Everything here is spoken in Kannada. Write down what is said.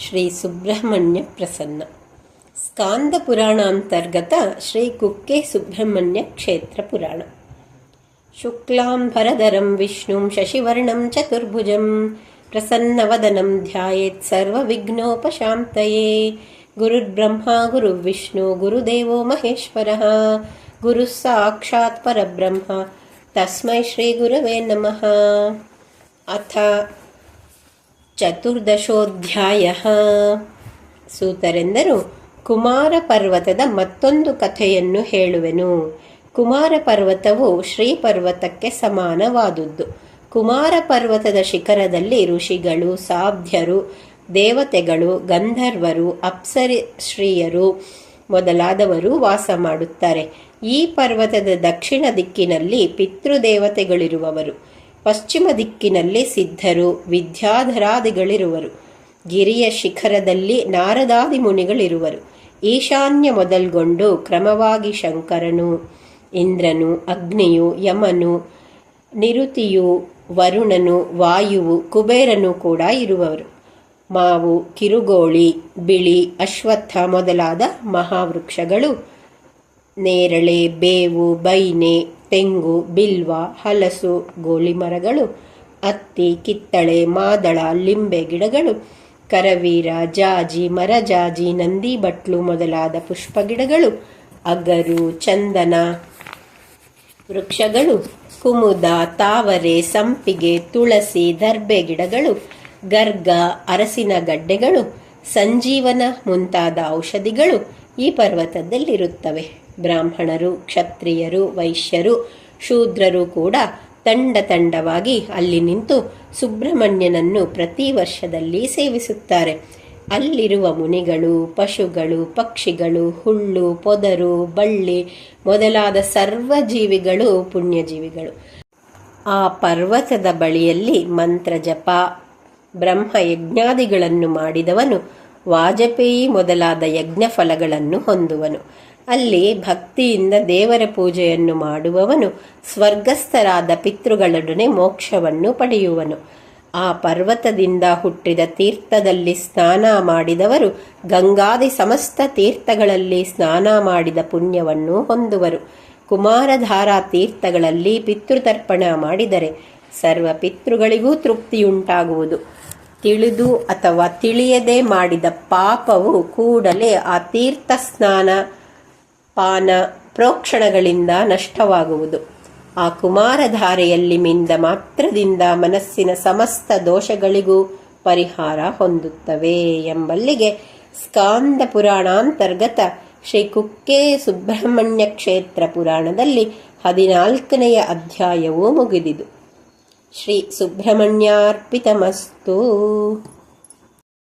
ಶ್ರೀ ಸುಬ್ರಹ್ಮಣ್ಯ ಪ್ರಸನ್ನ ಸ್ಕಾಂದ ಪುರಾಣಾಂತರ್ಗತ ಶ್ರೀ ಕುಕ್ಕೆ ಸುಬ್ರಹ್ಮಣ್ಯ ಕ್ಷೇತ್ರ ಪುರಾಣ ಶುಕ್ಲಾಂಬರಧರಂ ವಿಷ್ಣುಂ ಶಶಿವರ್ಣಂ ಚತುರ್ಭುಜಂ ಪ್ರಸನ್ನವದನಂ ಧ್ಯಾಯೇತ್ ಸರ್ವವಿಘ್ನೋಪಶಾಂತಯೇ ಗುರುರ್ಬ್ರಹ್ಮ ಗುರುರ್ವಿಷ್ಣು ಗುರುದೇವೋ ಮಹೇಶ್ವರಃ ಗುರುಃ ಚತುರ್ದಶೋಧ್ಯಾಯ. ಸೂತರೆಂದರು, ಕುಮಾರ ಪರ್ವತದ ಮತ್ತೊಂದು ಕಥೆಯನ್ನು ಹೇಳುವೆನು. ಕುಮಾರ ಪರ್ವತವು ಶ್ರೀ ಪರ್ವತಕ್ಕೆ ಸಮಾನವಾದುದು ಕುಮಾರ ಪರ್ವತದ ಶಿಖರದಲ್ಲಿ ಋಷಿಗಳು, ಸಾಧ್ಯರು, ದೇವತೆಗಳು, ಗಂಧರ್ವರು, ಅಪ್ಸರಿ ಶ್ರೀಯರು ಮೊದಲಾದವರು ವಾಸ ಮಾಡುತ್ತಾರೆ. ಈ ಪರ್ವತದ ದಕ್ಷಿಣ ದಿಕ್ಕಿನಲ್ಲಿ ಪಿತೃದೇವತೆಗಳಿರುವವರು. ಪಶ್ಚಿಮ ದಿಕ್ಕಿನಲ್ಲಿ ಸಿದ್ಧರು, ವಿದ್ಯಾಧರಾದಿಗಳಿರುವರು. ಗಿರಿಯ ಶಿಖರದಲ್ಲಿ ನಾರದಾದಿ ಮುನಿಗಳಿರುವರು. ಈಶಾನ್ಯ ಮೊದಲ್ಗೊಂಡು ಕ್ರಮವಾಗಿ ಶಂಕರನು, ಇಂದ್ರನು, ಅಗ್ನಿಯು, ಯಮನು, ನಿರುತಿಯು, ವರುಣನು, ವಾಯುವು, ಕುಬೇರನು ಕೂಡ ಇರುವವರು. ಮಾವು, ಕಿರುಗೋಳಿ, ಬಿಳಿ, ಅಶ್ವತ್ಥ ಮೊದಲಾದ ಮಹಾವೃಕ್ಷಗಳು, ನೇರಳೆ, ಬೇವು, ಬೈನೆ ತೆಂಗು ಬಿಲ್ವ, ಹಲಸು ಗೋಳಿ ಮರಗಳು ಅತ್ತಿ, ಕಿತ್ತಳೆ, ಮಾದಳ, ಲಿಂಬೆ ಗಿಡಗಳು, ಕರವೀರ, ಜಾಜಿ, ಮರಜಾಜಿ, ನಂದಿ ಬಟ್ಲು ಮೊದಲಾದ ಪುಷ್ಪ ಗಿಡಗಳು, ಅಗರು, ಚಂದನ ವೃಕ್ಷಗಳು, ಕುಮುದ, ತಾವರೆ, ಸಂಪಿಗೆ, ತುಳಸಿ, ದರ್ಬೆ ಗಿಡಗಳು, ಗರ್ಗ, ಅರಸಿನ ಗಡ್ಡೆಗಳು, ಸಂಜೀವನ ಮುಂತಾದ ಔಷಧಿಗಳು ಈ ಪರ್ವತದಲ್ಲಿರುತ್ತವೆ. ಬ್ರಾಹ್ಮಣರು, ಕ್ಷತ್ರಿಯರು, ವೈಶ್ಯರು, ಶೂದ್ರರು ಕೂಡ ತಂಡ ತಂಡವಾಗಿ ಅಲ್ಲಿ ನಿಂತು ಸುಬ್ರಹ್ಮಣ್ಯನನ್ನು ಪ್ರತಿ ವರ್ಷದಲ್ಲಿ ಸೇವಿಸುತ್ತಾರೆ. ಅಲ್ಲಿರುವ ಮುನಿಗಳು, ಪಶುಗಳು, ಪಕ್ಷಿಗಳು ಹುಲ್ಲು ಪೊದರು, ಬಳ್ಳಿ ಮೊದಲಾದ ಸರ್ವ ಜೀವಿಗಳು ಪುಣ್ಯಜೀವಿಗಳು. ಆ ಪರ್ವತದ ಬಳಿಯಲ್ಲಿ ಮಂತ್ರ ಜಪ ಬ್ರಹ್ಮ ಯಜ್ಞಾದಿಗಳನ್ನು ಮಾಡಿದವನು ವಾಜಪೇಯಿ ಮೊದಲಾದ ಯಜ್ಞ ಫಲಗಳನ್ನು ಹೊಂದುವನು. ಅಲ್ಲಿ ಭಕ್ತಿಯಿಂದ ದೇವರ ಪೂಜೆಯನ್ನು ಮಾಡುವವನು, ಸ್ವರ್ಗಸ್ಥರಾದ ಪಿತೃಗಳೊಡನೆ ಮೋಕ್ಷವನ್ನು ಪಡೆಯುವನು. ಆ ಪರ್ವತದಿಂದ ಹುಟ್ಟಿದ ತೀರ್ಥದಲ್ಲಿ ಸ್ನಾನ ಮಾಡಿದವರು, ಗಂಗಾದಿ ಸಮಸ್ತ ತೀರ್ಥಗಳಲ್ಲಿ ಸ್ನಾನ ಮಾಡಿದ ಪುಣ್ಯವನ್ನು ಹೊಂದುವರು. ಕುಮಾರಧಾರಾ ತೀರ್ಥಗಳಲ್ಲಿ ಪಿತೃತರ್ಪಣ ಮಾಡಿದರೆ ಸರ್ವ ಪಿತೃಗಳಿಗೂ ತೃಪ್ತಿಯುಂಟಾಗುವುದು. ತಿಳಿದು ಅಥವಾ ತಿಳಿಯದೆ ಮಾಡಿದ ಪಾಪವು ಕೂಡಲೇ ಆ ತೀರ್ಥ ಸ್ನಾನ ಪಾನ, ಪ್ರೋಕ್ಷಣಗಳಿಂದ ನಷ್ಟವಾಗುವುದು. ಆ ಕುಮಾರಧಾರೆಯಲ್ಲಿ ಮಿಂದ ಮಾತ್ರದಿಂದ ಮನಸ್ಸಿನ ಸಮಸ್ತ ದೋಷಗಳಿಗೂ ಪರಿಹಾರ ಹೊಂದುತ್ತವೆ ಎಂಬಲ್ಲಿಗೆ ಸ್ಕಾಂದ ಪುರಾಣಾಂತರ್ಗತ ಶ್ರೀ ಕುಕ್ಕೆ ಸುಬ್ರಹ್ಮಣ್ಯ ಕ್ಷೇತ್ರ ಪುರಾಣದಲ್ಲಿ ಹದಿನಾಲ್ಕನೆಯ ಅಧ್ಯಾಯವೂ ಮುಗಿದಿದು. ಶ್ರೀ ಸುಬ್ರಹ್ಮಣ್ಯಾರ್ಪಿತಮಸ್ತು